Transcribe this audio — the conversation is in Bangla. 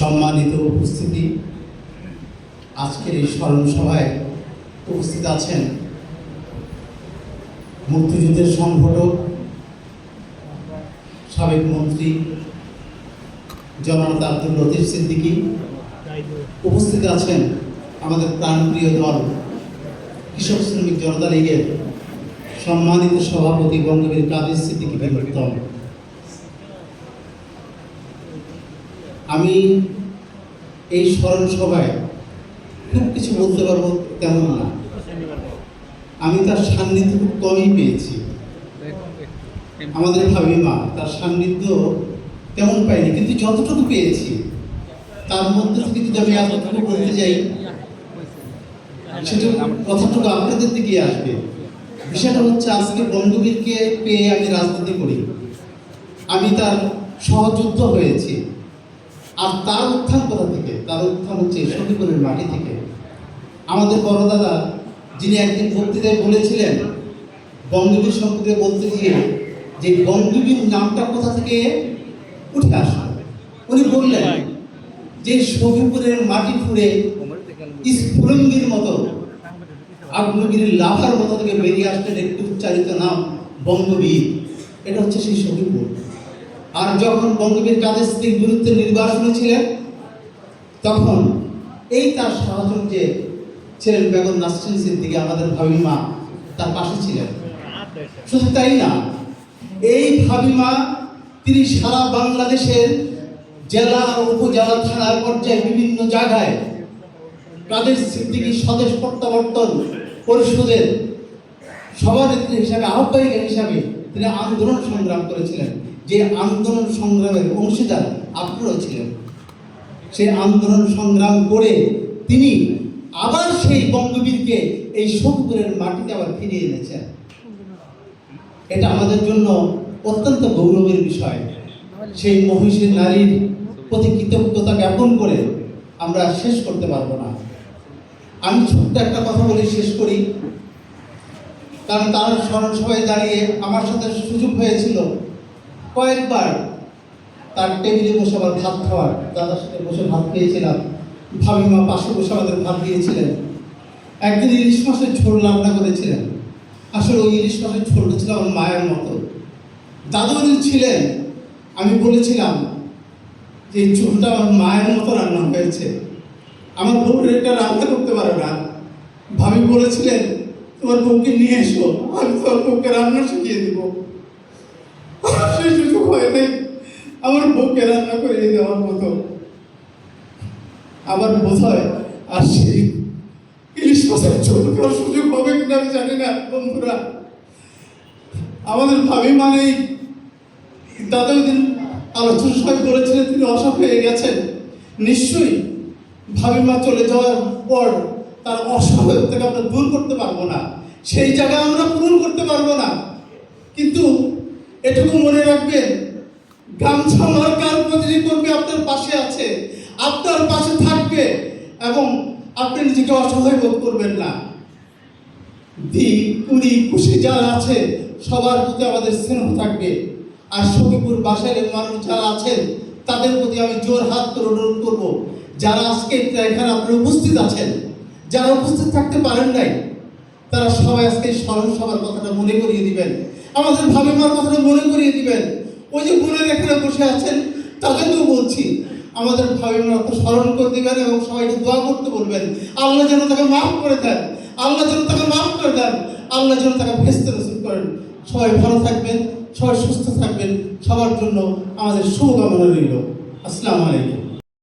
সম্মানিত উপস্থিতি। আজকের এই স্মরণ সভায় উপস্থিত আছেন মুক্তিযুদ্ধের সংগঠক, সাবেক মন্ত্রী জননেতা আব্দুল লতিফ সিদ্দিকী। উপস্থিত আছেন আমাদের প্রাণপ্রিয় দল, কৃষক শ্রমিক জনতা লীগের সম্মানিত সভাপতি বঙ্গবীর কাদের সিদ্দিকী বিবর্তন আমি এই স্মরণ সভায় খুব কিছু বলতে পারব তেমন না। আমি তার সান্নিধ্য খুব কমই পেয়েছি। আমাদের ভাবিমা তার সান্নিধ্য তেমন পাইনি, কিন্তু যতটুকু পেয়েছি, তার মধ্যে থেকে যদি আমি এতটুকু বলতে যাই, সেটা কথাটুকু আপনাদের দিকে আসবে। বিষয়টা হচ্ছে আজকে বঙ্গবীরকে পেয়ে আমি রাজনীতি করি। আমি তার সহযুদ্ধ হয়েছি। আর তার উত্থান কোথা থেকে, তার উত্থান হচ্ছে সখীপুরের মাটি থেকে। আমাদের বড় দাদা, যিনি একদিন বক্তৃতায় বলেছিলেন, বঙ্গবীর সম্পর্কে বলতে গিয়ে, যে বঙ্গবীর নামটা কোথা থেকে উঠে আসলো? উনি বললেন যে সখীপুরের মাটি ফুড়ে স্ফুরঙ্গির মতো আগ্নগিরির লাভার মতো থেকে বেরিয়ে আসলেন একটু উচ্চারিত নাম বঙ্গবীর। এটা হচ্ছে সেই সখীপুর আর যখন বঙ্গবীর কাদের স্ত্রীর বিরুদ্ধে নির্বাচনে ছিলেন, তখন এই তার সহযোগে ছিলেন বেগম নাসরিন সিদ্দিকী, আমাদের ভাবিমা তার পাশে ছিলেন। শুধু তাই না, এই ভাবিমা তিনি সারা বাংলাদেশের জেলা উপজেলা থানার পর্যায়ে বিভিন্ন জায়গায় কাদের সিদ্দিকী স্বদেশ প্রত্যাবর্তন পরিষদের সভানেত্রী হিসাবে, আহ্বায়িকা হিসাবে তিনি আন্দোলন সংগ্রাম করেছিলেন। যে আন্দোলন সংগ্রামের অংশীদার আপনারাও ছিলেন। সেই আন্দোলন সংগ্রাম করে তিনি আবার সেই বঙ্গবীরকে এই সোদপুরের মাটিতে আবার ফিরিয়ে এনেছেন। এটা আমাদের জন্য অত্যন্ত গৌরবের বিষয়। সেই মহিষী নারীর প্রতি কৃতজ্ঞতা জ্ঞাপন করে আমরা শেষ করতে পারব না। আমি ছোট্ট একটা কথা বলে শেষ করি। কারণ তার স্মরণ সভায় দাঁড়িয়ে আমার সাথে সুযোগ হয়েছিল। কয়েকবার তার টেবিলে বসে আবার ভাত খাওয়ার, দাদার সাথে বসে ভাত খেয়েছিলাম। ভাবিমা পাশে বসে আমাদের ভাত দিয়েছিলেন। একদিন ইলিশ মাছের ঝোল রান্না করেছিলেন। আসলে ওই ইলিশ মাছের ঝোলটা ছিল আমার মায়ের মতো। দাদু ছিলেন। আমি বলেছিলাম যে এই ঝোলটা আমার মায়ের মতো রান্না হয়েছে। আমার বউ এটা রান্না করতে পারে না। ভাবি বলেছিলেন, তোমার বউকে নিয়ে এসো, আমি তোমার বউকে রান্না শিখিয়ে দিব। আমার সুযোগ আমার বউকে রান্না করে দেওয়ার মতো। আবার বোধ হয় আর সেই ইলিশ মাছের ঝোল খাওয়ার সুযোগ হবে কিনা আমি জানি না, বন্ধুরা। আমাদের ভাবি মানেই দাদা দিন আলোচনা সবাই বলেছিলেন, তিনি অসফ হয়ে গেছেন। নিশ্চয়ই ভাবিমা চলে যাওয়ার পর তার অসহায় আমরা দূর করতে পারব না। সেই জায়গা আমরা পূরণ করতে পারব না। কিন্তু এটুকু মনে রাখবেন গামছা মার্কার প্রতিটি কর্মী আপনার পাশে আছে। আপনার পাশে থাকবে এবং আপনি নিজেকে অসহায় বোধ করবেন না। দি কুড়ি খুশি যারা আছে, সবার প্রতি আমাদের স্নেহ থাকবে। আর সখীপুর বাসায় মানুষ যারা আছেন, তাদের প্রতি আমি জোর হাত করে অনুরোধ করব। যারা আজকে এখানে আপনারা উপস্থিত আছেন, যারা উপস্থিত থাকতে পারেন নাই, তারা সবাই আজকে স্মরণ সবার কথাটা মনে করিয়ে দিবেন। আমাদের ভাবিমার কথাটা মনে করিয়ে দিবেন। ওই যে বোনের এখানে বসে আছেন তাদেরকেও বলছি, আমাদের ভাবিমার কথা স্মরণ করে দিবেন এবং সবাইকে দোয়া করতে বলবেন। আল্লাহ যেন তাকে মাফ করে দেন, আল্লাহ যেন তাকে মাফ করে দেন, আল্লাহ যেন তাকে ভেস্তে রসুল করেন। সবাই ভালো থাকবেন, সবাই সুস্থ থাকবেন, সবার জন্য আমাদের শুভকামনা রইল। আসসালামু আলাইকুম।